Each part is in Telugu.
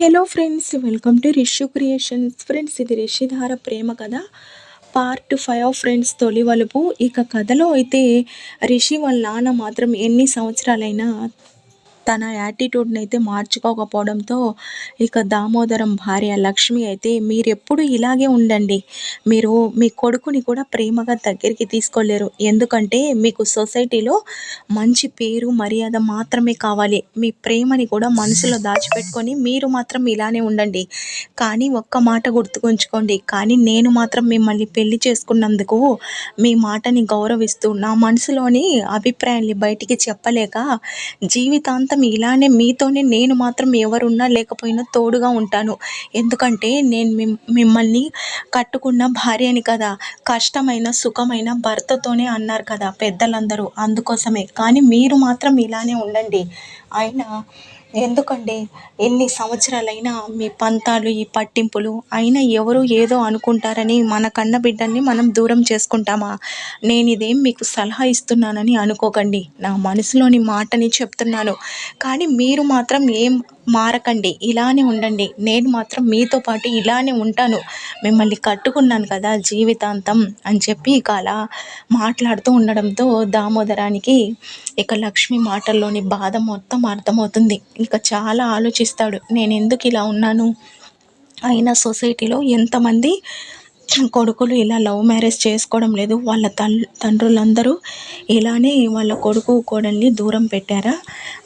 Hello friends welcome to Rishu creations friends ఇది రిషిధార ప్రేమ కథ. పార్ట్ ఫైవ్ ఫ్రెండ్స్ తొలి వలుపు. ఇక కథలో అయితే రిషి వాళ్ళ నాన్న మాత్రం ఎన్ని సంవత్సరాలైనా తన యాటిట్యూడ్ని అయితే మార్చుకోకపోవడంతో ఇక దామోదరం భార్య లక్ష్మి అయితే మీరు ఎప్పుడు ఇలాగే ఉండండి. మీరు మీ కొడుకుని కూడా ప్రేమగా దగ్గరికి తీసుకోలేరు. ఎందుకంటే మీకు సొసైటీలో మంచి పేరు మర్యాద మాత్రమే కావాలి. మీ ప్రేమని కూడా మనసులో దాచిపెట్టుకొని మీరు మాత్రం ఇలానే ఉండండి. కానీ ఒక్క మాట గుర్తుకుంచుకోండి. కానీ నేను మాత్రం మిమ్మల్ని పెళ్ళి చేసుకున్నందుకు మీ మాటని గౌరవిస్తూ నా మనసులోని అభిప్రాయాన్ని బయటికి చెప్పలేక జీవితాంతం జీవితం ఇలానే మీతోనే నేను మాత్రం ఎవరున్నా లేకపోయినా తోడుగా ఉంటాను. ఎందుకంటే నేను మిమ్మల్ని కట్టుకున్న భార్యని కదా కష్టమైన సుఖమైన భర్తతోనే అన్నారు కదా పెద్దలందరూ అందుకోసమే. కానీ మీరు మాత్రం ఇలానే ఉండండి. అయినా ఎందుకండి ఎన్ని సంవత్సరాలైనా మీ పంతాలు ఈ పట్టింపులు అయినా ఎవరు ఏదో అనుకుంటారని మన కన్న బిడ్డల్ని మనం దూరం చేసుకుంటామా? నేను ఇదేం మీకు సలహా ఇస్తున్నానని అనుకోకండి. నా మనసులోని మాటని చెప్తున్నాను. కానీ మీరు మాత్రం ఏం మారకండి. ఇలానే ఉండండి. నేను మాత్రం మీతో పాటు ఇలానే ఉంటాను. మిమ్మల్ని కట్టుకున్నాను కదా జీవితాంతం అని చెప్పి ఇక అలా మాట్లాడుతూ ఉండడంతో దామోదరానికి ఇక లక్ష్మి మాటల్లోని బాధ మొత్తం అర్థమవుతుంది. ఇక చాలా ఆలోచిస్తాడు నేను ఎందుకు ఇలా ఉన్నాను? అయినా సొసైటీలో ఎంతమంది కొడుకులు ఇలా లవ్ మ్యారేజ్ చేసుకోవడం లేదు. వాళ్ళ తల్ తండ్రులందరూ ఇలానే వాళ్ళ కొడుకు కోడల్ని దూరం పెట్టారా?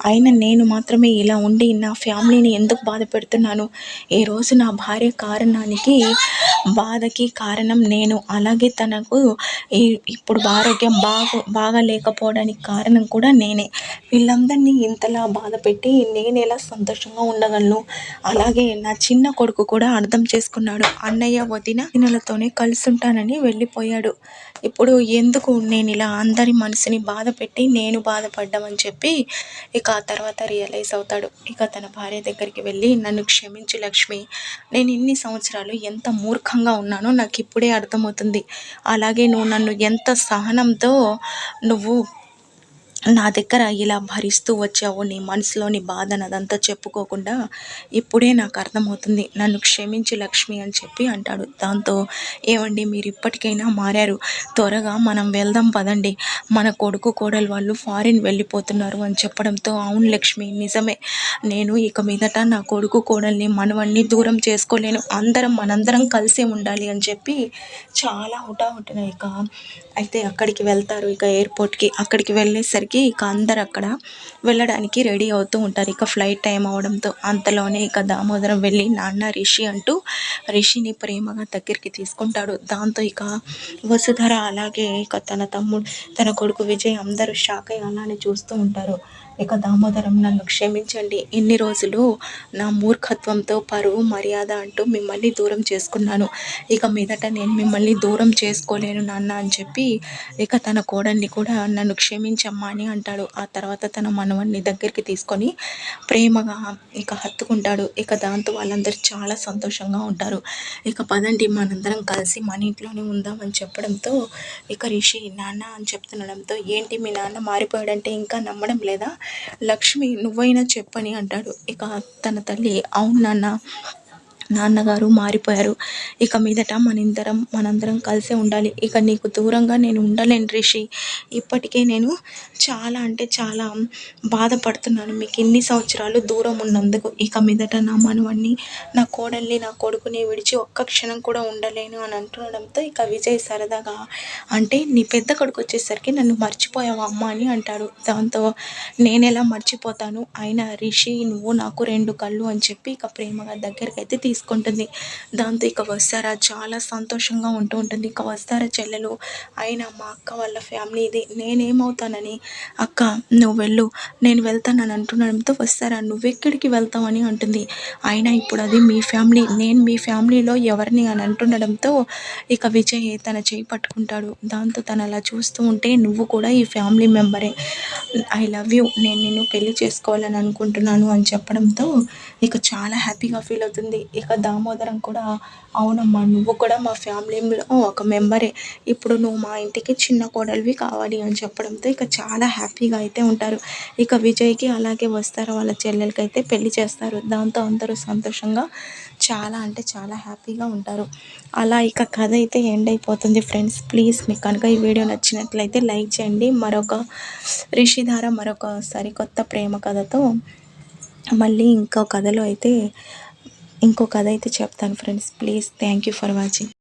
అయినా నేను మాత్రమే ఇలా ఉండి నా ఫ్యామిలీని ఎందుకు బాధ పెడుతున్నాను? ఈరోజు నా భార్య కారణానికి బాధకి కారణం నేను. అలాగే తనకు ఇప్పుడు ఆరోగ్యం బాగా బాగా లేకపోవడానికి కారణం కూడా నేనే. వీళ్ళందరినీ ఇంతలా బాధ పెట్టి నేను ఎలా సంతోషంగా ఉండగలను? అలాగే నా చిన్న కొడుకు కూడా అర్థం చేసుకున్నాడు. అన్నయ్య వదిన కలిసి కలుసుంటానని వెళ్ళిపోయాడు. ఇప్పుడు ఎందుకు నేను ఇలా అందరి మనసుని బాధ పెట్టి నేను బాధపడ్డామని చెప్పి ఇక ఆ తర్వాత రియలైజ్ అవుతాడు. ఇక తన భార్య దగ్గరికి వెళ్ళి నన్ను క్షమించు లక్ష్మి. నేను ఇన్ని సంవత్సరాలు ఎంత మూర్ఖంగా ఉన్నానో నాకు ఇప్పుడే అర్థమవుతుంది. అలాగే నువ్వు నన్ను ఎంత సహనంతో నువ్వు నా దగ్గర ఇలా భరిస్తూ వచ్చావు నీ మనసులోని బాధను అదంతా చెప్పుకోకుండా ఇప్పుడే నాకు అర్థమవుతుంది. నన్ను క్షమించి లక్ష్మి అని చెప్పి అంటాడు. దాంతో ఏమండి మీరు ఇప్పటికైనా మారారు. త్వరగా మనం వెళ్దాం పదండి. మన కొడుకు కోడలు వాళ్ళు ఫారిన్ వెళ్ళిపోతున్నారు అని చెప్పడంతో అవును లక్ష్మి నిజమే. నేను ఇక మీదట నా కొడుకు కోడల్ని మనవన్ని దూరం చేసుకోలేను. అందరం మనందరం కలిసే ఉండాలి అని చెప్పి చాలా హుటాహుటిన ఇక అయితే అక్కడికి వెళ్తారు. ఇక ఎయిర్పోర్ట్కి అక్కడికి వెళ్ళేసరికి ఇక అందరు అక్కడ వెళ్ళడానికి రెడీ అవుతూ ఉంటారు. ఇక ఫ్లైట్ టైం అవడంతో అంతలోనే ఇక దామోదరం వెళ్ళి నాన్న రిషి అంటూ రిషిని ప్రేమగా దగ్గరికి తీసుకుంటాడు. దాంతో ఇక వసుధర అలాగే ఇక తన తమ్ముడు తన కొడుకు విజయ్ అందరూ షాక్ అయ్యి అలానే చూస్తూ ఉంటారు. ఇక దామోదరం నన్ను క్షమించండి. ఇన్ని రోజులు నా మూర్ఖత్వంతో పరువు మర్యాద అంటూ మిమ్మల్ని దూరం చేసుకున్నాను. ఇక మీదట నేను మిమ్మల్ని దూరం చేసుకోలేను నాన్న అని చెప్పి ఇక తన కోడల్ని కూడా నన్ను క్షమించమ్మా అని అంటాడు. ఆ తర్వాత తన మనవన్ని దగ్గరికి తీసుకొని ప్రేమగా ఇక హత్తుకుంటాడు. ఇక దాంతో వాళ్ళందరూ చాలా సంతోషంగా ఉంటారు. ఇక పదండి మనందరం కలిసి మన ఇంట్లోనే ఉందామని చెప్పడంతో ఇక రిషి నాన్న అని చెప్తుండడంతో ఏంటి మీ నాన్న మారిపోయాడంటే ఇంకా నమ్మడం లేదా? లక్ష్మి నువ్వైనా చెప్పని అంటాడు. ఇక తన తల్లి అవును నాన్న నాన్నగారు మారిపోయారు. ఇక మీదట మనిద్దరం మనందరం కలిసే ఉండాలి. ఇక నీకు దూరంగా నేను ఉండలేను రిషి. ఇప్పటికే నేను చాలా అంటే చాలా బాధపడుతున్నాను. మీకు ఇన్ని సంవత్సరాలు దూరం ఉన్నందుకు. ఇక మీదట నా మనవన్ని నా కోడల్ని నా కొడుకుని విడిచి ఒక్క క్షణం కూడా ఉండలేను అని అంటుండడంతో ఇక విజయ్ సరదాగా అంటే నీ పెద్ద కొడుకు వచ్చేసరికి నన్ను మర్చిపోయావు అమ్మ అని అంటాడు. దాంతో నేను ఎలా మర్చిపోతాను? అయినా రిషి నువ్వు నాకు రెండు కళ్ళు అని చెప్పి ఇక ప్రేమగా దగ్గరికి అయితే తీసుకు తీసుకుంటుంది. దాంతో ఇక వస్తారా? చాలా సంతోషంగా ఉంటూ ఉంటుంది. ఇక వస్తారా చెల్లెలు? అయినా మా అక్క వాళ్ళ ఫ్యామిలీ ఇది. నేనేమవుతానని? అక్క నువ్వు వెళ్ళు. నేను వెళ్తానని అంటుండడంతో వస్తారా? నువ్వెక్కడికి వెళ్తావని అంటుంది. అయినా ఇప్పుడు అది మీ ఫ్యామిలీ. నేను మీ ఫ్యామిలీలో ఎవరిని అని అంటుండడంతో ఇక విజయ్ తన చేయి పట్టుకుంటాడు. దాంతో తను అలా చూస్తూ ఉంటే నువ్వు కూడా ఈ ఫ్యామిలీ మెంబరే. ఐ లవ్ యూ నేను నిన్ను పెళ్ళి చేసుకోవాలని అనుకుంటున్నాను అని చెప్పడంతో ఇక చాలా హ్యాపీగా ఫీల్ అవుతుంది. ఇక ఇక దామోదరం కూడా అవునమ్మా నువ్వు కూడా మా ఫ్యామిలీలో ఒక మెంబరే. ఇప్పుడు నువ్వు మా ఇంటికి చిన్న కోడలివి కావాలి అని చెప్పడంతో ఇక చాలా హ్యాపీగా అయితే ఉంటారు. ఇక విజయ్కి అలాగే వస్తారు. వాళ్ళ చెల్లెలకి అయితే పెళ్ళి చేస్తారు. దాంతో అందరూ సంతోషంగా చాలా అంటే చాలా హ్యాపీగా ఉంటారు. అలా ఇక కథ అయితే ఎండ్ అయిపోతుంది ఫ్రెండ్స్. ప్లీజ్ మీకు కనుక ఈ వీడియో నచ్చినట్లయితే లైక్ చేయండి. మరొక రిషిధార మరొక సరికొత్త ప్రేమ కథతో మళ్ళీ ఇంకో కథలో అయితే ఇంకో కథ అయితే చెప్తాను friends. Please thank you for watching.